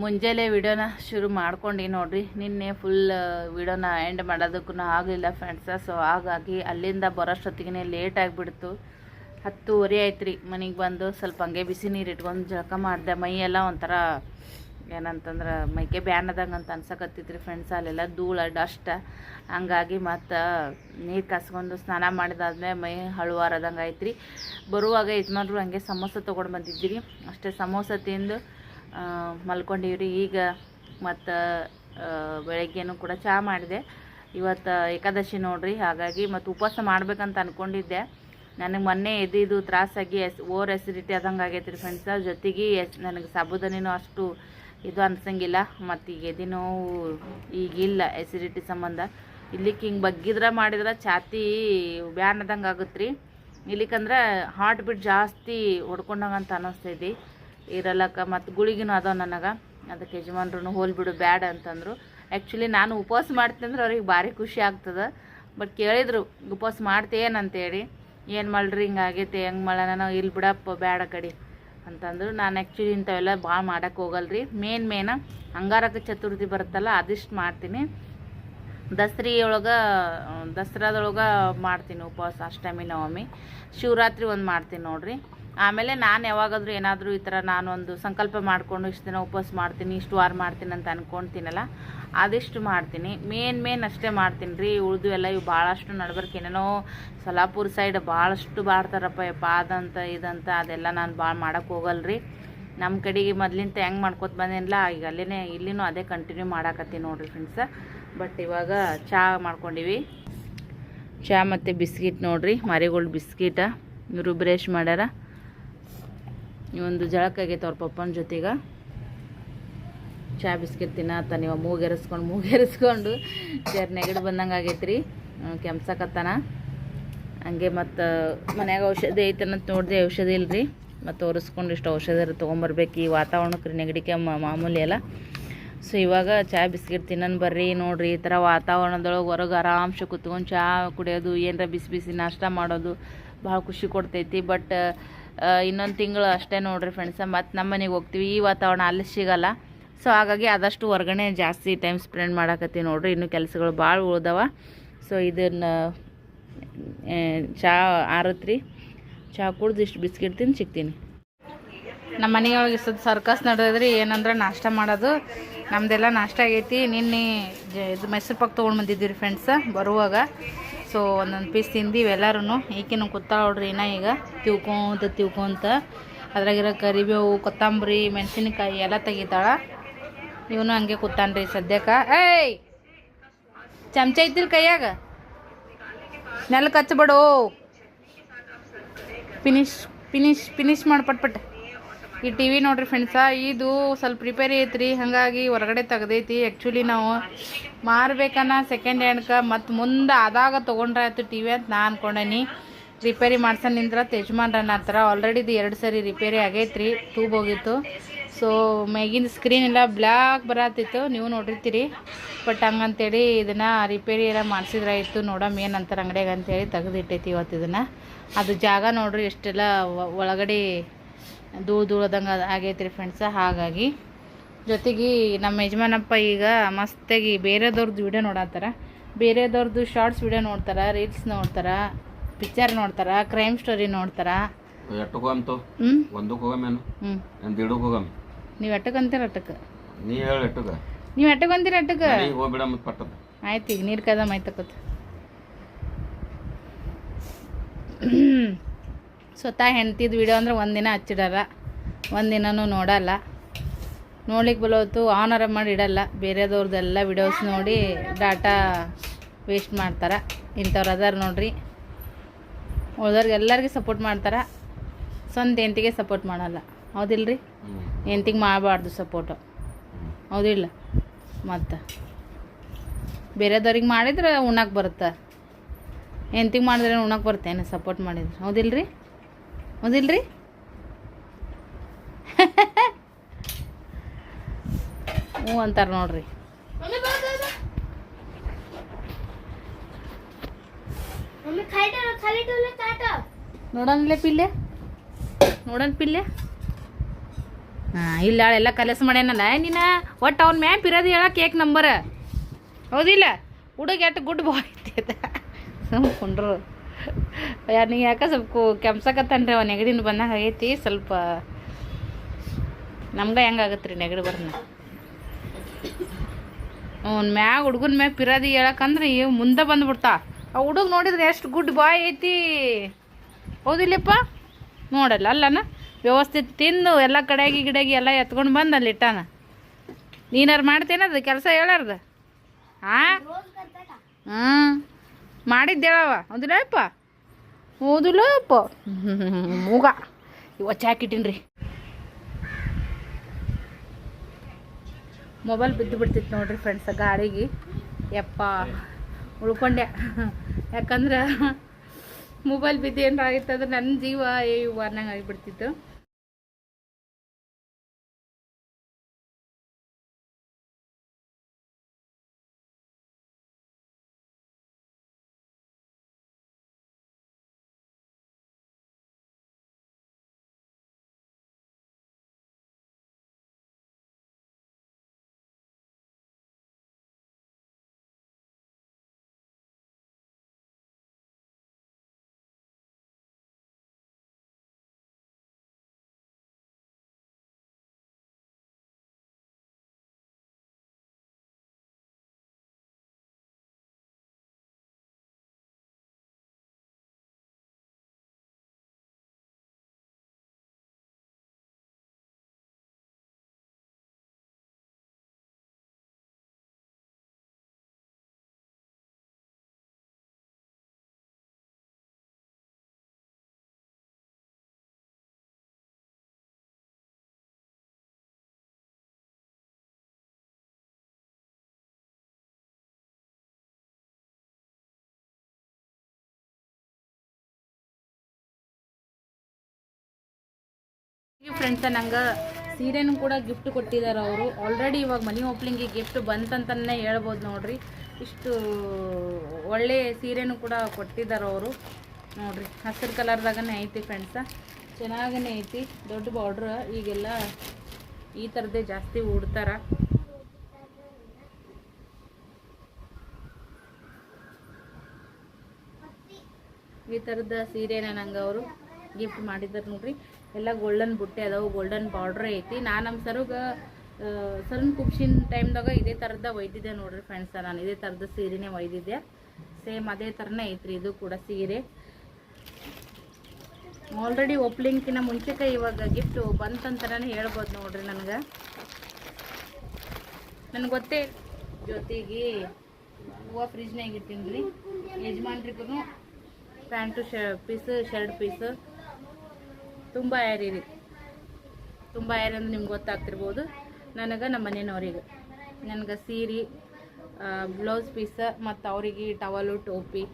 ಮುಂಜಾನೆ ವಿಡಿಯೋನ ಶುರು ಮಾಡ್ಕೊಂಡು ನೋಡ್ರಿ. ನಿನ್ನೆ ಫುಲ್ ವಿಡಿಯೋನ ಎಂಡ್ ಮಾಡೋದಕ್ಕೂ ಆಗಲಿಲ್ಲ ಫ್ರೆಂಡ್ಸ ಸೊ ಹಾಗಾಗಿ ಅಲ್ಲಿಂದ ಬರೋಷ್ಟೊತ್ತಿಗೆ ಲೇಟ್ ಆಗಿಬಿಡ್ತು. ಹತ್ತುವರೆ ಆಯ್ತು ರೀ ಮನೆಗೆ ಬಂದು, ಸ್ವಲ್ಪ ಹಂಗೆ ಬಿಸಿ ನೀರು ಇಟ್ಕೊಂಡು ಜಳಕ ಮಾಡಿದೆ. ಮೈ ಎಲ್ಲ ಒಂಥರ ಏನಂತಂದ್ರೆ, ಮೈಕೆ ಬ್ಯಾನ್ ಆದಂಗೆ ಅಂತ ಅನ್ಸಕತ್ತಿತ್ತು ರೀ ಫ್ರೆಂಡ್ಸ್ ಅಲ್ಲೆಲ್ಲ, ಧೂಳ, ಡಸ್ಟ್. ಹಂಗಾಗಿ ಮತ್ತು ನೀರು ಕಾಸ್ಕೊಂಡು ಸ್ನಾನ ಮಾಡಿದಾದ್ಮೇಲೆ ಮೈ ಹಳುವಾರದಂಗೆ ಆಯ್ತು ರೀ ಬರುವಾಗ ಯಜಮಾನ್ರು ಹಂಗೆ ಸಮೋಸ ತೊಗೊಂಡು ಬಂದಿದ್ದೀರಿ. ಅಷ್ಟೇ ಸಮೋಸ ತಿಂದು ಮಲ್ಕೊಂಡಿವ್ರಿ. ಈಗ ಮತ್ತು ಬೆಳಗ್ಗೆನೂ ಕೂಡ ಚಹಾ ಮಾಡಿದೆ. ಇವತ್ತು ಏಕಾದಶಿ ನೋಡ್ರಿ, ಹಾಗಾಗಿ ಮತ್ತು ಉಪವಾಸ ಮಾಡ್ಬೇಕಂತ ಅಂದ್ಕೊಂಡಿದ್ದೆ ನನಗೆ ಮೊನ್ನೆ ಎದ್ದಿದ್ದು ತ್ರಾಸಾಗಿ ಎಸ್ ಓವರ್ ಎಸಿಡಿಟಿ ಆದಂಗೆ ಆಗೈತೆ ರೀ ಫ್ರೆಂಡ್ಸ ಜೊತೆಗೆ ಎಸ್, ನನಗೆ ಸಾಬುದಾನಿನೂ ಅಷ್ಟು ಇದು ಅನ್ಸಂಗಿಲ್ಲ. ಮತ್ತು ಈಗ ಎದೆ ನೋವು ಈಗಿಲ್ಲ ಎಸಿಡಿಟಿ ಸಂಬಂಧ. ಇಲ್ಲಿಕ್ಕೆ ಹಿಂಗೆ ಬಗ್ಗಿದ್ರೆ ಮಾಡಿದ್ರೆ ಛಾತಿ ಬ್ಯಾನ್ ಆದಂಗೆ ಆಗುತ್ತೆ ರೀ ಇಲ್ಲಿಕಂದ್ರೆ ಹಾರ್ಟ್ ಬೀಟ್ ಜಾಸ್ತಿ ಹೊಡ್ಕೊಂಡಂಗೆ ಅಂತ ಅನ್ನಿಸ್ತೈತಿ ಇರಲಕ್ಕ, ಮತ್ತು ಗುಳಿಗಿನೂ ಅದಾವ ನನಗೆ. ಅದಕ್ಕೆ ಯಜಮಾನ್ರು ಹೋಲ್ ಬಿಡು, ಬ್ಯಾಡ ಅಂತಂದರು. ಆ್ಯಕ್ಚುಲಿ ನಾನು ಉಪವಾಸ ಮಾಡ್ತೀನಿ ಅಂದ್ರೆ ಅವ್ರಿಗೆ ಭಾರಿ ಖುಷಿ ಆಗ್ತದೆ. ಬಟ್ ಕೇಳಿದ್ರು, ಉಪವಾಸ ಮಾಡ್ತೇನಂತೇಳಿ ಏನು ಮಾಡ್ರಿ ಹಿಂಗಾಗೈತೆ ಹೆಂಗೆ ಮಾಡೋಣ, ನಾವು ಇಲ್ಲಿ ಬಿಡಪ್ಪ, ಬ್ಯಾಡ ಕಡೆ ಅಂತಂದ್ರು. ನಾನು ಆ್ಯಕ್ಚುಲಿ ಇಂಥವೆಲ್ಲ ಭಾಳ ಮಾಡೋಕ್ಕೆ ಹೋಗಲ್ರಿ. ಮೇನ್ ಮೇನ ಅಂಗಾರಕ ಚತುರ್ಥಿ ಬರುತ್ತಲ್ಲ, ಅದಿಷ್ಟು ಮಾಡ್ತೀನಿ. ದಸರಿ ಒಳಗೆ ದಸರಾದೊಳಗೆ ಮಾಡ್ತೀನಿ ಉಪವಾಸ, ಅಷ್ಟಮಿ, ನವಮಿ. ಶಿವರಾತ್ರಿ ಒಂದು ಮಾಡ್ತೀನಿ ನೋಡ್ರಿ. ಆಮೇಲೆ ನಾನು ಯಾವಾಗಾದರೂ ಏನಾದರೂ ಈ ಥರ ನಾನೊಂದು ಸಂಕಲ್ಪ ಮಾಡಿಕೊಂಡು ಇಷ್ಟು ದಿನ ಉಪವಾಸ ಮಾಡ್ತೀನಿ, ಇಷ್ಟು ವಾರ ಮಾಡ್ತೀನಿ ಅಂತ ಅನ್ಕೊಳ್ತೀನಲ್ಲ ಅದಿಷ್ಟು ಮಾಡ್ತೀನಿ. ಮೇನ್ ಮೇನ್ ಅಷ್ಟೇ ಮಾಡ್ತೀನಿ ರೀ. ಉಳಿದು ಎಲ್ಲ ಇವು ಭಾಳಷ್ಟು ನಡ್ಬರ್ಕೆ ಏನೇನೋ ಸಲಾಪುರ ಸೈಡ್ ಭಾಳಷ್ಟು ಬಾಡ್ತಾರಪ್ಪ ಯಪ್ಪ, ಅದಂತ, ಇದಂತ, ಅದೆಲ್ಲ ನಾನು ಭಾಳ ಮಾಡೋಕ್ಕೆ ಹೋಗಲ್ರಿ ನಮ್ಮ ಕಡೆಗೆ ಮೊದಲಿಂದ ಹೆಂಗೆ ಮಾಡ್ಕೊತ ಬಂದೇನಿಲ್ಲ, ಈಗ ಅಲ್ಲೇ ಇಲ್ಲಿನೂ ಅದೇ ಕಂಟಿನ್ಯೂ ಮಾಡಾಕತ್ತೀನಿ ನೋಡ್ರಿ ಫ್ರೆಂಡ್ಸ ಬಟ್ ಇವಾಗ ಚಹಾ ಮಾಡ್ಕೊಂಡಿವಿ. ಚಹಾ ಮತ್ತು ಬಿಸ್ಕಿಟ್ ನೋಡ್ರಿ ಮಾರಿಗೋಲ್ಡ್ ಬಿಸ್ಕಿಟ ಇವರು ಬ್ರೇಷ್ ಮಾಡ್ಯಾರ. ಇವೊಂದು ಜಳಕಾಗೈತೆ ಅವ್ರ ಪಪ್ಪನ ಜೊತೆಗೆ. ಬಿಸ್ಕೆಟ್ ಬಿಸ್ಕಿಟ್ ತಿನ್ನತ್ತ ನೀವು ಮೂಗೆರೆಸ್ಕೊಂಡು ಮೂಗೆರೆಸ್ಕೊಂಡು ಜರ್ ನೆಗಡಿ ಬಂದಂಗೆ ಆಗೈತೆ ರೀ ಕೆಮ್ಸಕತ್ತಾನ. ಹಂಗೆ ಮತ್ತು ಮನ್ಯಾಗ ಔಷಧಿ ಐತನಂತ ನೋಡಿದೆ ಔಷಧಿ ಇಲ್ರಿ. ಮತ್ತು ಒರೆಸ್ಕೊಂಡು ಇಷ್ಟು ಔಷಧಿ ತೊಗೊಂಬರ್ಬೇಕು ಈ ವಾತಾವರಣಕ್ಕೆ ರೀ ನೆಗಡಿ ಕೆಮ್ಮ ಮಾಮೂಲಿ ಎಲ್ಲ. ಸೊ ಇವಾಗ ಚಹಾ ಬಿಸ್ಕಿಟ್ ತಿನ್ನೋನು ಬರ್ರಿ ನೋಡಿರಿ ಈ ಥರ ವಾತಾವರಣದೊಳಗೆ ಹೊರಗೆ ಆರಾಮ್ಸೆ ಕುತ್ಕೊಂಡು ಚಹಾ ಕುಡಿಯೋದು, ಏನರ ಬಿಸಿ ಬಿಸಿ ನಾಷ್ಟ ಮಾಡೋದು ಭಾಳ ಖುಷಿ ಕೊಡ್ತೈತಿ. ಬಟ್ ಇನ್ನೊಂದು ತಿಂಗಳು ಅಷ್ಟೇ ನೋಡ್ರಿ ಫ್ರೆಂಡ್ಸ ಮತ್ತು ನಮ್ಮ ಮನೆಗೆ ಹೋಗ್ತೀವಿ. ಈ ವಾತಾವರಣ ಅಲ್ಲಿ ಸಿಗಲ್ಲ. ಸೊ ಹಾಗಾಗಿ ಆದಷ್ಟು ಹೊರಗಡೆ ಜಾಸ್ತಿ ಟೈಮ್ ಸ್ಪೆಂಡ್ ಮಾಡಾಕತ್ತೀವಿ ನೋಡ್ರಿ. ಇನ್ನೂ ಕೆಲಸಗಳು ಭಾಳ ಉಳ್ದವ. ಸೊ ಇದನ್ನು ಚಹಾ ಆರತ್ರಿ. ಚಹಾ ಕುಡ್ದು ಇಷ್ಟು ಬಿಸ್ಕಿಟ್ ತಿಂದು ಸಿಗ್ತೀನಿ ನಮ್ಮ ಮನೆಯೊಳಗೆ ಇಷ್ಟೊಂದು ಸರ್ಕಸ್ ನಡೆದ್ರಿ ಏನಂದ್ರೆ ನಾಷ್ಟ ಮಾಡೋದು. ನಮ್ದೆಲ್ಲ ನಾಷ್ಟ ಆಗೈತಿ. ನಿನ್ನೆ ಇದು ಮೈಸೂರು ಪಾಕ್ ತೊಗೊಂಡು ಬಂದಿದ್ದೀವಿ ಫ್ರೆಂಡ್ಸ ಬರುವಾಗ. ಸೊ ಒಂದೊಂದು ಪೀಸ್ ತಿಂದೀವಿ ಎಲ್ಲರೂ ಈಕಿನ ಕೂತಾಳ್ರಿ ನೋಡ್ರಿ ಇನ್ನ ಈಗ. ತಿಳ್ಕೊಂತ ತಿಳ್ಕೊಂತ. ಅದ್ರಾಗಿರೋ ಕರಿಬೇವು, ಕೊತ್ತಂಬರಿ, ಮೆಣಸಿನಕಾಯಿ ಎಲ್ಲ ತೆಗಿತಾಳ. ಇವನು ಹಂಗೆ ಕೂತಾನ್ರಿ ಸದ್ಯಕ್ಕೆ. ಏಯ್! ಚಮಚ ಐತಿಲ್ ಕೈಯಾಗ? ನೆಲಕ್ಕೆ ಹಚ್ಬೇಡು ಫಿನಿಶ್ ಫಿನಿಶ್ ಫಿನಿಶ್ ಮಾಡಿ ಪಟ್ ಪಟ್ ಈ ಟಿ ವಿ ನೋಡ್ರಿ ಫ್ರೆಂಡ್ಸ ಇದು ಸ್ವಲ್ಪ ರಿಪೇರಿ ಐತ್ರಿ, ಹಾಗಾಗಿ ಹೊರಗಡೆ ತೆಗ್ದೈತಿ. ಆ್ಯಕ್ಚುಲಿ ನಾವು ಮಾರ್ಬೇಕನ್ನ ಸೆಕೆಂಡ್ ಹ್ಯಾಂಡ್ಕ ಮತ್ತು ಮುಂದೆ ಆದಾಗ ತೊಗೊಂಡ್ರೆ ಆಯ್ತು ಟಿ ಅಂತ ನಾ ಅನ್ಕೊಂಡೇನಿ. ರಿಪೇರಿ ಮಾಡ್ಸೋಣ ನಿಂದ್ರ ಯಜಮಾನ್ರನ್ನ ಹತ್ರ ಆಲ್ರೆಡಿ ಇದು ಎರಡು ಸರಿ ರಿಪೇರಿ ಆಗೈತ್ರಿ ಟೂಬ್ ಹೋಗಿತ್ತು. ಸೊ ಮ್ಯಾಗಿನ ಸ್ಕ್ರೀನ್ ಎಲ್ಲ ಬ್ಲ್ಯಾಕ್ ಬರತ್ತಿತ್ತು ನೀವು ನೋಡಿರ್ತೀರಿ. ಬಟ್ ಹಂಗಂತೇಳಿ ಇದನ್ನು ರಿಪೇರಿ ಎಲ್ಲ ಮಾಡಿಸಿದ್ರಾಯಿತು ನೋಡಮ್ ಏನಂತಾರೆ ಅಂಗಡಿಯಾಗ ಅಂತೇಳಿ ತೆಗೆದಿಟ್ಟೈತಿ ಇವತ್ತು ಇದನ್ನು ಅದು ಜಾಗ ನೋಡ್ರಿ, ಎಷ್ಟೆಲ್ಲ ಒಳಗಡೆ ಧೂಳು ಧೂಳದಂಗೆ ಆಗೈತೆ ರೀ ಫ್ರೆಂಡ್ಸ ಹಾಗಾಗಿ ಜೊತೆಗೆ ನಮ್ಮ ಯಜಮಾನಪ್ಪ ಈಗ ಮಸ್ತಾಗಿ ಬೇರೆದವ್ರದ್ದು ವಿಡಿಯೋ ನೋಡತ್ತಾರ ಬೇರೆದವ್ರದ್ದು ಶಾರ್ಟ್ಸ್ ವಿಡಿಯೋ ನೋಡ್ತಾರ ರೀಲ್ಸ್ ನೋಡ್ತಾರ ಪಿಕ್ಚರ್ ನೋಡ್ತಾರ ಕ್ರೈಮ್ ಸ್ಟೋರಿ ನೋಡ್ತಾರ. ನೀವು ಎಟ್ಟಕ್ಕೆ ಅಂತೀರ ಅಟ್ಟಕ್ಕೆ ನೀವು ಎಟ್ಟಕ್ಕೆ ಅಂತೀರ ಅಟ್ಟಕ್ಕೆ ಆಯ್ತು ಈಗ ನೀರು ಕದಮ್ ಆಯ್ತಕ್ಕತ್ ಸ್ವತಃ ಹೆಂಡ್ತಿದ್ ವಿಡಿಯೋ ಅಂದ್ರೆ ಒಂದಿನ ಹಚ್ಚಿಡಲ್ಲ. ಒಂದಿನನೂ ನೋಡಲ್ಲ. ನೋಡ್ಲಿಕ್ಕೆ ಬಲೋತು ಆನರ ಮಾಡಿ ಇಡಲ್ಲ. ಬೇರೆದವ್ರದ್ದೆಲ್ಲ ವಿಡಿಯೋಸ್ ನೋಡಿ ಡಾಟಾ ವೇಸ್ಟ್ ಮಾಡ್ತಾರೆ. ಇಂಥವ್ರು ಅದಾರ ನೋಡ್ರಿ. ಉಳ್ದವ್ರಿಗೆ ಎಲ್ಲರಿಗೂ ಸಪೋರ್ಟ್ ಮಾಡ್ತಾರೆ. ಸ್ವಂತ ಹೆಂಡ್ತಿಗೆ ಸಪೋರ್ಟ್ ಮಾಡಲ್ಲ. ಹೌದಿಲ್ರಿ? ರೀ ಹೆಂಡ್ತಿಗೆ ಮಾಡಬಾರ್ದು ಸಪೋರ್ಟು ಹೌದಿಲ್ಲ? ಮತ್ತು? ಬೇರೆದವ್ರಿಗೆ ಮಾಡಿದ್ರೆ ಉಣ್ಣಕ್ಕೆ ಬರುತ್ತೆ? ಹೆಂಡ್ತಿಗೆ ಮಾಡಿದ್ರೆ ಉಣ್ಣಕ್ಕೆ ಬರ್ತೇನೆ ಸಪೋರ್ಟ್ ಮಾಡಿದ್ರೆ? ಹೌದಿಲ್ರಿ? ಹೌದಿಲ್ರಿ? ಹ್ಞೂ ಅಂತಾರೆ ನೋಡ್ರಿ. ನೋಡೋಣಲೆ ಪಿಲ್ಲೆ. ನೋಡೋಣ ಪಿಲ್ಲೆ. ಹಾಂ ಇಲ್ಲ ಎಲ್ಲ ಕಲಸ ಮಾಡ್ಯಾನಲ್ಲ. ನೀನು ಒಟ್ಟು ಅವ್ನ ಮ್ಯಾಪ್ ಇರೋದು ಹೇಳ ಕೇಕ್ ನಂಬರ್. ಹೌದಿಲ್ಲ? ಹುಡುಗ ಎಷ್ಟು ಗುಡ್ ಬಾಯ್ ಐತಿ ಸುಮ್ಕೊಂಡ್ರು ಯಾ ನೀ ಯಾಕೆ ಸ್ವಲ್ಪ ಕೆಮ್ಸಕತ್ತನ್ರಿ ಅವ ನೆಗಡಿನ ಬಂದಂಗೆ ಆಗೈತಿ, ಸ್ವಲ್ಪ ನಮ್ಗೆ ಹೆಂಗಾಗತ್ತೆ ರೀ ನೆಗಡಿ ಬರ್ನ? ಅವ್ನ ಮ್ಯಾಗ ಹುಡುಗನ ಮ್ಯಾಗ ಪಿರಾದಿ ಹೇಳಕ್ಕಂದ್ರೆ ಮುಂದೆ ಬಂದ್ಬಿಡ್ತಾ. ಆ ಹುಡುಗ ನೋಡಿದ್ರೆ ಎಷ್ಟು ಗುಡ್ ಬಾಯ್ ಐತಿ. ಹೌದಿಲ್ಲಪ್ಪ? ನೋಡಲ್ಲ, ಅಲ್ಲನ? ವ್ಯವಸ್ಥಿತ ತಿಂದು ಎಲ್ಲ ಕಡೆಗೆ ಗಿಡಗಿ ಎಲ್ಲ ಎತ್ಕೊಂಡು ಬಂದು ಅಲ್ಲಿ ಇಟ್ಟಾನ. ನೀನಾರು ಮಾಡ್ತೇನದು ಕೆಲಸ ಹೇಳಾರ್ದು? ಹಾಂ ಹ್ಞೂ ಮಾಡಿದ್ದೇಳವ ಹೌದಿಲ್ಲಪ್ಪ ಹೌದಿಲ್ಲಪ್ಪ ಮೂಗ. ಇವ ಚಾಕಿಟ್ಟಿನ್ರಿ ಮೊಬೈಲ್ ಬಿದ್ದು ಬಿಡ್ತಿತ್ತು ನೋಡ್ರಿ ಫ್ರೆಂಡ್ಸ್ ಗಾಡಿಗೆ. ಯಪ್ಪ ಉಳ್ಕೊಂಡೆ. ಯಾಕಂದ್ರೆ ಮೊಬೈಲ್ ಬಿದ್ದು ಏನಾರ ಆಗಿತ್ತು ಅಂದ್ರೆ ನನ್ನ ಜೀವ ಏ ಅನ್ನಂಗೆ ಆಗಿಬಿಡ್ತಿತ್ತು. ಫ್ರೆಂಡ್ಸ ನಂಗೆ ಸೀರೆನೂ ಕೂಡ ಗಿಫ್ಟ್ ಕೊಟ್ಟಿದ್ದಾರೆ ಅವರು. ಆಲ್ರೆಡಿ ಇವಾಗ ಮನಿ ಓಪ್ಲಿಂಗಿಗೆ ಗಿಫ್ಟ್ ಬಂತಂತಲೇ ಹೇಳ್ಬೋದು ನೋಡ್ರಿ. ಇಷ್ಟು ಒಳ್ಳೆ ಸೀರೆನೂ ಕೂಡ ಕೊಟ್ಟಿದ್ದಾರೆ ಅವರು. ನೋಡ್ರಿ, ಹಸಿರು ಕಲರ್ದಾಗನೇ ಐತಿ ಫ್ರೆಂಡ್ಸ ಚೆನ್ನಾಗೇ ಐತಿ. ದೊಡ್ಡ ಬಾರ್ಡ್ರ್ ಈಗೆಲ್ಲ ಈ ಥರದ್ದೇ ಜಾಸ್ತಿ ಉಡ್ತಾರ. ಈ ಥರದ ಸೀರೆನ ನಂಗೆ ಅವರು ಗಿಫ್ಟ್ ಮಾಡಿದ್ದಾರೆ ನೋಡ್ರಿ. ಎಲ್ಲ ಗೋಲ್ಡನ್ ಬುಟ್ಟೆ ಅದಾವು ಗೋಲ್ಡನ್ ಬಾರ್ಡ್ರ್ ಐತಿ. ನಾನು ನಮ್ಮ ಸರಗ ಸರನ್ ಕುಪ್ಸಿನ ಟೈಮ್ದಾಗ ಇದೇ ಥರದ ಒಯ್ದಿದ್ದೆ ನೋಡ್ರಿ ಫ್ರೆಂಡ್ಸ ನಾನು ಇದೇ ಥರದ ಸೀರೆನೇ ಒಯ್ದಿದ್ದೆ. ಸೇಮ್ ಅದೇ ಥರನೇ ಐತ್ರಿ ಇದು ಕೂಡ ಸೀರೆ. ಆಲ್ರೆಡಿ ಒಪ್ಲಿಂಗ್ಕಿನ ಮುಂಚೆಕ ಇವಾಗ ಗಿಫ್ಟ್ ಬಂತಂತನೇ ಹೇಳ್ಬೋದು ನೋಡ್ರಿ ನನಗೆ. ನನಗೆ ಗೊತ್ತೇ, ಜೊತೆಗೆ ಹೂವು ಫ್ರಿಜ್ನಾಗ ರೀ ಯಜಮಾನ್ರಿಗೂ ಪ್ಯಾಂಟು ಶ ಪೀಸ್ ಶರ್ಟ್ ಪೀಸ್ ತುಂಬ ಯಾರಿರಿ ತುಂಬ ಯಾರಿ ಅಂದ್ರೆ ನಿಮ್ಗೆ ಗೊತ್ತಾಗ್ತಿರ್ಬೋದು. ನನಗೆ ನಮ್ಮ ಮನೆಯವ್ರಿಗೆ. ನನಗೆ ಸೀರೆ ಬ್ಲೌಸ್ ಪೀಸ ಮತ್ತು ಅವರಿಗೆ ಟವಲು, ಟೋಪಿ.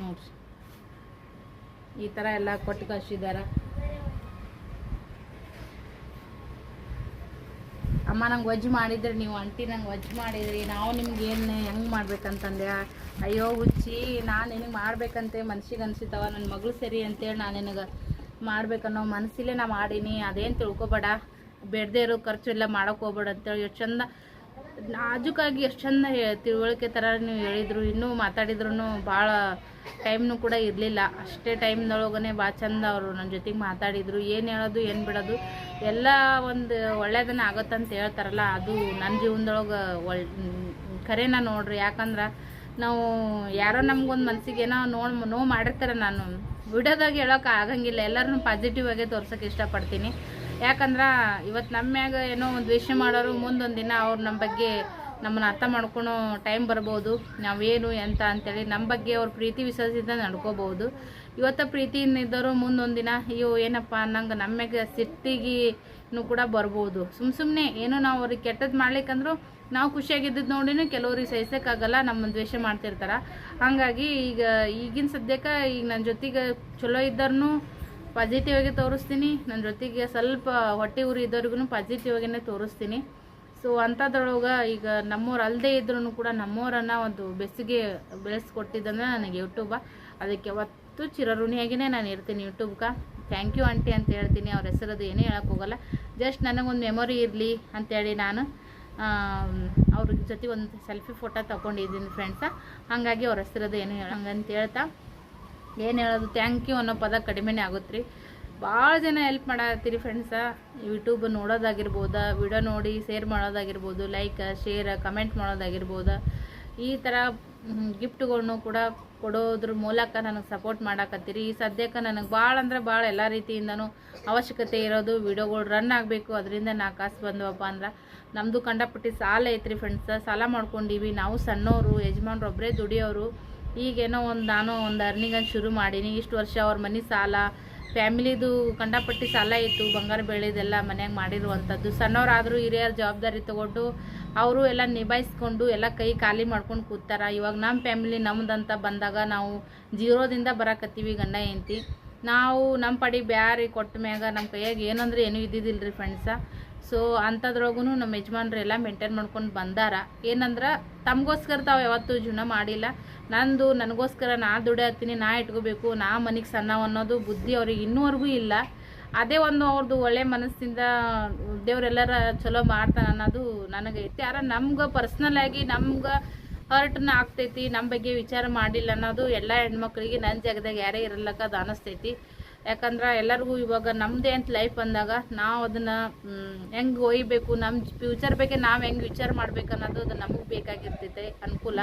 ನೋಡ್ರಿ. ಈ ಥರ ಎಲ್ಲ ಕೊಟ್ಟು ಕಳಿಸಿದ್ದಾರೆ ಅಮ್ಮ ನಂಗೆ ವಜ್ ಮಾಡಿದ್ರಿ ನೀವು ಅಂಟಿ ನಂಗೆ ವಜ್ ಮಾಡಿದ್ರಿ ನಾವು ನಿಮ್ಗೆ ಏನು ಹೆಂಗೆ ಮಾಡ್ಬೇಕಂತಂದೆ ಅಯ್ಯೋ ಹುಚ್ಚಿ, ನಾನು ನಿನಗೆ ಮಾಡ್ಬೇಕಂತೆ, ಮನ್ಸಿಗೆ ಅನ್ಸಿತ್ತವ ನನ್ನ ಮಗಳು ಸರಿ ಅಂತೇಳಿ ನಾನು ನಿನಗೆ ಮಾಡ್ಬೇಕನ್ನೋ ಮನಸ್ಸಿಲ್ಲೇ ನಾ ಮಾಡೀನಿ. ಅದೇನು ತಿಳ್ಕೊಬೇಡ. ಬೇಡದೇ ಇರೋ ಖರ್ಚು ಎಲ್ಲ ಮಾಡೋಕೆ ಹೋಗ್ಬೇಡ ಅಂತೇಳಿ ಎಷ್ಟು ಚಂದ, ನಾಜುಕಾಗಿ ಎಷ್ಟು ಚಂದ ತಿಳುವಳಿಕೆ ಥರ ನೀವು ಹೇಳಿದ್ರು. ಇನ್ನೂ ಮಾತಾಡಿದ್ರು ಭಾಳ ಟೈಮ್ನು ಕೂಡ ಇರಲಿಲ್ಲ. ಅಷ್ಟೇ ಟೈಮ್ನೊಳಗನೆ ಭಾಳ ಚಂದ ಅವರು ನನ್ನ ಜೊತೆಗೆ ಮಾತಾಡಿದರು. ಏನು ಹೇಳೋದು, ಏನು ಬಿಡೋದು, ಎಲ್ಲ ಒಂದು ಒಳ್ಳೆಯದನ್ನ ಆಗತ್ತಂತ ಹೇಳ್ತಾರಲ್ಲ, ಅದು ನನ್ನ ಜೀವನದೊಳಗೆ ಒಳ್ ಖರೇನ ನೋಡ್ರಿ. ಯಾಕಂದ್ರೆ ನಾವು ಯಾರೋ ನಮ್ಗೊಂದು ಮನ್ಸಿಗೆ ಏನೋ ನೋಡ್ ನೋವು ಮಾಡಿರ್ತಾರೆ ನಾನು. ವಿಡಿಯೋದಾಗ ಹೇಳೋಕೆ ಆಗಂಗಿಲ್ಲ. ಎಲ್ಲರನ್ನೂ ಪಾಸಿಟಿವ್ ಆಗೇ ತೋರ್ಸೋಕೆ ಇಷ್ಟಪಡ್ತೀನಿ. ಯಾಕಂದ್ರೆ ಇವತ್ತು ನಮ್ಮ ಮ್ಯಾಗ ಏನೋ ಒಂದು ವಿಷಯ ಮಾಡೋರು ಮುಂದೊಂದು ದಿನ ಅವ್ರು ನಮ್ಮ ಬಗ್ಗೆ ನಮ್ಮನ್ನು ಅರ್ಥ ಮಾಡ್ಕೊಳೋ ಟೈಮ್ ಬರ್ಬೋದು. ನಾವೇನು ಎಂತ ಅಂತೇಳಿ ನಮ್ಮ ಬಗ್ಗೆ ಅವ್ರ ಪ್ರೀತಿ ವಿಶ್ವಾಸದಿಂದ ನಡ್ಕೋಬೋದು. ಇವತ್ತು ಪ್ರೀತಿಯಿಂದ ಇದ್ದವರು ಮುಂದೊಂದು ದಿನ ಅಯ್ಯೋ, ಏನಪ್ಪ ನಂಗೆ ನಮ್ಮ ಸಿಟ್ಟಿಗೆ ಸಿಟ್ಟಿಗೂ ಕೂಡ ಬರ್ಬೋದು. ಸುಮ್ಮ ಸುಮ್ಮನೆ ಏನೋ ನಾವು ಅವ್ರಿಗೆ ಕೆಟ್ಟದ್ದು ಮಾಡ್ಲಿಕ್ಕಂದ್ರೂ ನಾವು ಖುಷಿಯಾಗಿದ್ದು ನೋಡಿನೂ ಕೆಲವ್ರಿಗೆ ಸಹಿಸೋಕ್ಕಾಗಲ್ಲ ನಮ್ಮ ದ್ವೇಷ ಮಾಡ್ತಿರ್ತಾರೆ. ಹಾಗಾಗಿ ಈಗ ಈಗಿನ ಸದ್ಯಕ್ಕೆ ಈಗ ನನ್ನ ಜೊತೆಗೆ ಚಲೋ ಇದ್ದರೂನು ಪಾಸಿಟಿವ್ ಆಗಿ ತೋರಿಸ್ತೀನಿ. ನನ್ನ ಜೊತೆಗೆ ಸ್ವಲ್ಪ ಹೊಟ್ಟೆ ಉರಿ ಇದ್ದವ್ರಿಗೂ ಪಾಸಿಟಿವ್ ಆಗಿನೇ ತೋರಿಸ್ತೀನಿ. ಸೊ ಅಂಥದ್ರೊಳಗೆ ಈಗ ನಮ್ಮವ್ರು ಅಲ್ಲದೆ ಇದ್ರೂ ಕೂಡ ನಮ್ಮವರನ್ನು ಒಂದು ಬೆಸಿಗೆ ಬೆಳೆಸ್ಕೊಟ್ಟಿದ್ದಂದ್ರೆ ನನಗೆ ಯೂಟ್ಯೂಬ ಅದಕ್ಕೆ ಯಾವತ್ತೂ ಚಿರಋಣಿಯಾಗಿಯೇ ನಾನು ಇರ್ತೀನಿ ಯೂಟ್ಯೂಬ್ಗೆ ಥ್ಯಾಂಕ್ ಯು ಆಂಟಿ ಅಂತ ಹೇಳ್ತೀನಿ. ಅವ್ರ ಹೆಸರದು ಏನೂ ಹೇಳೋಕ್ಕೋಗಲ್ಲ ಜಸ್ಟ್ ನನಗೊಂದು ಮೆಮೊರಿ ಇರಲಿ ಅಂತೇಳಿ ನಾನು. ಅವ್ರ ಜೊತೆ ಒಂದು ಸೆಲ್ಫಿ ಫೋಟೋ ತಗೊಂಡಿದ್ದೀನಿ ಫ್ರೆಂಡ್ಸ ಹಾಗಾಗಿ ಅವ್ರ ಹೆಸರದು ಏನು ಹಂಗಂತ ಹೇಳ್ತಾ, ಏನು ಹೇಳೋದು? ಥ್ಯಾಂಕ್ ಯು ಅನ್ನೋ ಪದ ಕಡಿಮೆನೇ ಆಗುತ್ತೆ ರೀ ಭಾಳ ಜನ ಹೆಲ್ಪ್ ಮಾಡತ್ತೀರಿ ಫ್ರೆಂಡ್ಸ ಯೂಟ್ಯೂಬ್ ನೋಡೋದಾಗಿರ್ಬೋದು ವಿಡಿಯೋ ನೋಡಿ ಶೇರ್ ಮಾಡೋದಾಗಿರ್ಬೋದು ಲೈಕ್ ಶೇರ್ ಕಮೆಂಟ್ ಮಾಡೋದಾಗಿರ್ಬೋದು. ಈ ಥರ ಗಿಫ್ಟ್ಗಳ್ನು ಕೂಡ ಕೊಡೋದ್ರ ಮೂಲಕ ನನಗೆ ಸಪೋರ್ಟ್ ಮಾಡಾಕತ್ತೀರಿ. ಈ ಸದ್ಯಕ್ಕೆ ನನಗೆ ಭಾಳ ಅಂದ್ರೆ ಭಾಳ ಎಲ್ಲ ರೀತಿಯಿಂದನೂ ಅವಶ್ಯಕತೆ ಇರೋದು ವಿಡಿಯೋಗಳು ರನ್ ಆಗಬೇಕು. ಅದರಿಂದ ನಾ ಕಾಸು ಬಂದವಪ್ಪ ಅಂದ್ರೆ ನಮ್ಮದು ಕಂಡಪಟ್ಟಿ ಸಾಲ ಐತ್ರಿ ಫ್ರೆಂಡ್ಸ ಸಾಲ ಮಾಡ್ಕೊಂಡೀವಿ. ನಾವು ಸಣ್ಣವರು, ಯಜಮಾನ್ರು ಒಬ್ಬರೇ ದುಡಿಯೋರು. ಈಗೇನೋ ಒಂದು ನಾನು ಒಂದು ಅರ್ನಿಂಗ್ ಅಂತ ಶುರು ಮಾಡೀನಿ. ಇಷ್ಟು ವರ್ಷ ಅವ್ರ ಮನೆ ಸಾಲ, ಫ್ಯಾಮಿಲಿದು ಕಂಡಪಟ್ಟಿ ಸಾಲ ಇತ್ತು. ಬಂಗಾರ ಬೆಳೆದೆಲ್ಲ ಮನೆಯಾಗ ಮಾಡಿರುವಂಥದ್ದು. ಸಣ್ಣವರಾದರೂ ಹಿರಿಯರ ಜವಾಬ್ದಾರಿ ತಗೊಂಡು ಅವರು ಎಲ್ಲ ನಿಭಾಯಿಸ್ಕೊಂಡು ಎಲ್ಲ ಕೈ ಖಾಲಿ ಮಾಡ್ಕೊಂಡು ಕೂತಾರ. ಇವಾಗ ನಮ್ಮ ಫ್ಯಾಮಿಲಿ ನಮ್ದಂತ ಬಂದಾಗ ನಾವು ಜೀರೋದಿಂದ ಬರಕತ್ತೀವಿ ಗಂಡ, ಹೆಂಡ್ತಿ. ನಾವು ನಮ್ಮ ಪಡಿ ಬ್ಯಾರಿ ಕೊಟ್ಟ ಮ್ಯಾಗ ನಮ್ಮ ಕೈಯಾಗ ಏನಂದ್ರೆ ಏನೂ ಇದ್ದಿದ್ದಿಲ್ಲ ರೀ ಫ್ರೆಂಡ್ಸ ಸೊ ಅಂಥದ್ರೊಳಗೂ ನಮ್ಮ ಯಜಮಾನ್ರೆಲ್ಲ ಮೇಂಟೈನ್ ಮಾಡ್ಕೊಂಡು ಬಂದಾರ. ಏನಂದ್ರೆ, ತಮಗೋಸ್ಕರ ತಾವು ಯಾವತ್ತೂ ಜೀವನ ಮಾಡಿಲ್ಲ. ನಂದು, ನನಗೋಸ್ಕರ ನಾ ದುಡಿಯತ್ತೀನಿ, ನಾ ಇಟ್ಕೋಬೇಕು, ನಾ ಮನೆಗೆ ಸಣ್ಣ ಅನ್ನೋದು ಬುದ್ಧಿ ಅವ್ರಿಗೆ ಇನ್ನೂವರೆಗೂ ಇಲ್ಲ. ಅದೇ ಒಂದು ಅವ್ರದ್ದು ಒಳ್ಳೆ ಮನಸ್ಸಿಂದ ದೇವರೆಲ್ಲರ ಚಲೋ ಮಾಡ್ತಾನೆ ಅನ್ನೋದು ನನಗೈತಿ ಯಾರ ನಮ್ಗೆ ಪರ್ಸ್ನಲ್ ಆಗಿ ನಮ್ಗೆ ಹರ್ಟ್ನ ಆಗ್ತೈತಿ ನಮ್ಮ ಬಗ್ಗೆ ವಿಚಾರ ಮಾಡಿಲ್ಲ ಅನ್ನೋದು ಎಲ್ಲ ಹೆಣ್ಮಕ್ಳಿಗೆ ನನ್ನ ಜಾಗದಾಗ ಯಾರೇ ಇರಲಿಕ್ಕ ಅದು ಅನಿಸ್ತೈತಿ. ಯಾಕಂದ್ರೆ ಎಲ್ಲರಿಗೂ ಇವಾಗ ನಮ್ಮದೇ ಅಂತ ಲೈಫ್ ಬಂದಾಗ ನಾವು ಅದನ್ನು ಹೆಂಗೆ ಒಯ್ಬೇಕು ನಮ್ಮ ಫ್ಯೂಚರ್ ಬಗ್ಗೆ ನಾವು ಹೆಂಗೆ ವಿಚಾರ ಮಾಡ್ಬೇಕು ಅನ್ನೋದು ಅದು ನಮಗೆ ಬೇಕಾಗಿರ್ತೈತೆ ಅನುಕೂಲ.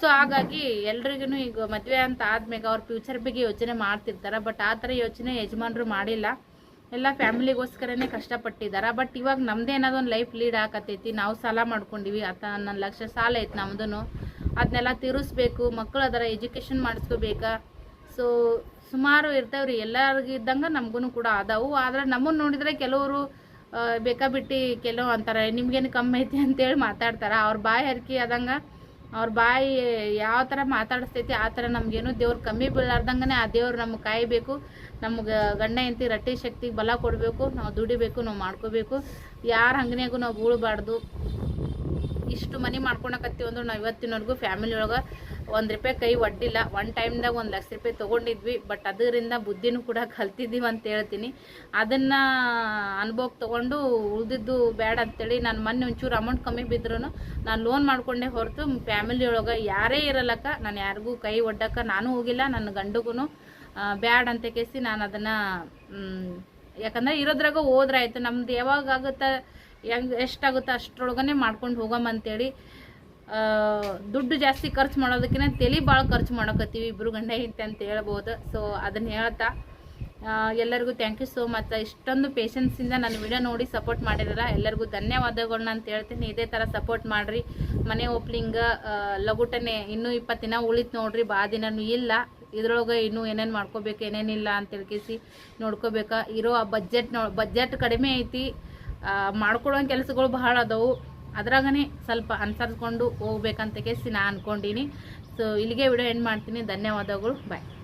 ಸೊ ಹಾಗಾಗಿ ಎಲ್ರಿಗೂ ಈಗ ಮದುವೆ ಅಂತ ಆದ್ಮೇಲೆ ಅವ್ರ ಫ್ಯೂಚರ್ ಬಗ್ಗೆ ಯೋಚನೆ ಮಾಡ್ತಿರ್ತಾರೆ ಬಟ್ ಆ ಥರ ಯೋಚನೆ ಯಜಮಾನ್ರು ಮಾಡಿಲ್ಲ. ಎಲ್ಲ ಫ್ಯಾಮಿಲಿಗೋಸ್ಕರನೇ ಕಷ್ಟಪಟ್ಟಿದ್ದಾರೆ ಬಟ್ ಇವಾಗ ನಮ್ಮದೇ ಒಂದು ಲೈಫ್ ಲೀಡ್ ಆಗತ್ತೈತಿ ನಾವು ಸಾಲ ಮಾಡ್ಕೊಂಡಿವಿ ಆತ ಹನ್ನೊಂದು ಲಕ್ಷ ಸಾಲ ಐತೆ ನಮ್ಮದೂ ಅದನ್ನೆಲ್ಲ ತೀರಿಸ್ಬೇಕು ಮಕ್ಕಳು ಅದರ ಎಜುಕೇಷನ್ ಮಾಡಿಸ್ಕೋಬೇಕಾ? ಸೊ ಸುಮಾರು ಇರ್ತಾವ್ರಿ. ಎಲ್ಲರಿಗೂ ಇದ್ದಂಗೆ ನಮಗೂ ಕೂಡ ಅದಾವು ಆದ್ರೆ ನಮ್ಮನ್ನು ನೋಡಿದ್ರೆ ಕೆಲವರು ಬೇಕಾಬಿಟ್ಟು ಕೆಲವು ಅಂತಾರೆ, ನಿಮ್ಗೇನು ಕಮ್ಮಿ ಐತಿ ಅಂತೇಳಿ ಮಾತಾಡ್ತಾರೆ. ಅವ್ರ ಬಾಯಿ ಹರಕಿ ಆದಂಗೆ, ಅವ್ರ ಬಾಯಿ ಯಾವ ಥರ ಮಾತಾಡಿಸ್ತೈತಿ, ಆ ಥರ ನಮಗೇನು ದೇವ್ರು ಕಮ್ಮಿ ಬೀಳಾರ್ದಂಗೆ ಆ ದೇವ್ರು ನಮ್ಗೆ ಕಾಯಬೇಕು. ನಮ್ಗೆ ಗಂಡ ಎಂತಿ ರಟ್ಟಿ ಶಕ್ತಿಗೆ ಬಲ ಕೊಡಬೇಕು. ನಾವು ದುಡಿಬೇಕು, ನಾವು ಮಾಡ್ಕೋಬೇಕು. ಯಾರ ಹಂಗನ್ಯಾಗೂ ನಾವು ಬೀಳಬಾರ್ದು. ಇಷ್ಟು ಮನಿ ಮಾಡ್ಕೊಳಕತ್ತೀವಿ ಅಂದ್ರೆ ನಾವು ಇವತ್ತಿನವರೆಗೂ ಫ್ಯಾಮಿಲಿ ಒಳಗೆ ಒಂದು ರೂಪಾಯಿ ಕೈ ಒಡ್ಡಿಲ್ಲ. ಒನ್ ಟೈಮ್ದಾಗ ಒಂದು ಲಕ್ಷ ರೂಪಾಯಿ ತೊಗೊಂಡಿದ್ವಿ ಬಟ್ ಅದರಿಂದ ಬುದ್ಧಿನೂ ಕೂಡ ಕಲ್ತಿದ್ದೀವಿ ಅಂತ ಹೇಳ್ತೀನಿ. ಅದನ್ನು ಅನುಭವಕ್ಕೆ ತೊಗೊಂಡು ಉಳಿದಿದ್ದು ಬೇಡ ಅಂತೇಳಿ ನಾನು ಮೊನ್ನೆ ಒಂಚೂರು ಅಮೌಂಟ್ ಕಮ್ಮಿ ಬಿದ್ರೂ ನಾನು ಲೋನ್ ಮಾಡ್ಕೊಂಡೆ ಹೊರತು ಫ್ಯಾಮಿಲಿ ಒಳಗೆ ಯಾರೇ ಇರಲಕ್ಕ, ನಾನು ಯಾರಿಗೂ ಕೈ ಒಡ್ಡಕ್ಕ ನಾನು ಹೋಗಿಲ್ಲ, ನನ್ನ ಗಂಡಗೂ ಬ್ಯಾಡ್ ಅಂತ ಕೇಸಿ ನಾನು ಅದನ್ನು ಯಾಕಂದ್ರೆ ಇರೋದ್ರಾಗ ಹೋದ್ರಾಯ್ತು ನಮ್ದು ಯಾವಾಗ ಆಗುತ್ತೆ ಹೆಂಗ್ ಎಷ್ಟಾಗುತ್ತೋ ಅಷ್ಟರೊಳಗನೆ ಮಾಡ್ಕೊಂಡು ಹೋಗಮ್ಮಂತೇಳಿ ದುಡ್ಡು ಜಾಸ್ತಿ ಖರ್ಚು ಮಾಡೋದಕ್ಕಿಂತ ತಲೆ ಭಾಳ ಖರ್ಚು ಮಾಡಕತ್ತೀವಿ ಇಬ್ಬರು ಗಂಡ ಹೆಂಡತಿ ಅಂತ ಹೇಳ್ಬೋದು. ಸೊ ಅದನ್ನು ಹೇಳ್ತಾ ಎಲ್ಲರಿಗೂ ಥ್ಯಾಂಕ್ ಯು ಸೋ ಮಚ್ ಇಷ್ಟೊಂದು ಪೇಷನ್ಸಿಂದ ನನ್ನ ವಿಡಿಯೋ ನೋಡಿ ಸಪೋರ್ಟ್ ಮಾಡಿರಲ್ಲ ಎಲ್ಲರಿಗೂ ಧನ್ಯವಾದಗಳನ್ನ ಅಂತ ಹೇಳ್ತೀನಿ. ಇದೇ ಥರ ಸಪೋರ್ಟ್ ಮಾಡಿರಿ. ಮನೆ ಓಪ್ನಿಂಗ್ ಲಗುಟನೆ ಇನ್ನೂ ಇಪ್ಪತ್ತು ದಿನ ಉಳಿತು ನೋಡ್ರಿ. ಭಾಳ ದಿನವೂ ಇಲ್ಲ. ಇದ್ರೊಳಗೆ ಇನ್ನೂ ಏನೇನು ಮಾಡ್ಕೋಬೇಕು, ಏನೇನಿಲ್ಲ ಅಂತ ತಿಳ್ಕಿಸಿ ನೋಡ್ಕೋಬೇಕಾ. ಇರೋ ಆ ಬಜೆಟ್ ನೋ ಬಜೆಟ್ ಕಡಿಮೆ ಐತಿ. ಮಾಡ್ಕೊಳ್ಳೋ ಕೆಲಸಗಳು ಬಹಳ ಅದಾವು. ಅದ್ರಾಗನೇ ಸ್ವಲ್ಪ ಅನುಸರಿಸ್ಕೊಂಡು ಹೋಗ್ಬೇಕಂತ ಕೇಸಿ ನಾ ಅನ್ಕೊಂಡೀನಿ. ಸೊ ಇಲ್ಲಿಗೆ ವಿಡಿಯೋ ಎಂಡ್ ಮಾಡ್ತೀನಿ. ಧನ್ಯವಾದಗಳು. ಬಾಯ್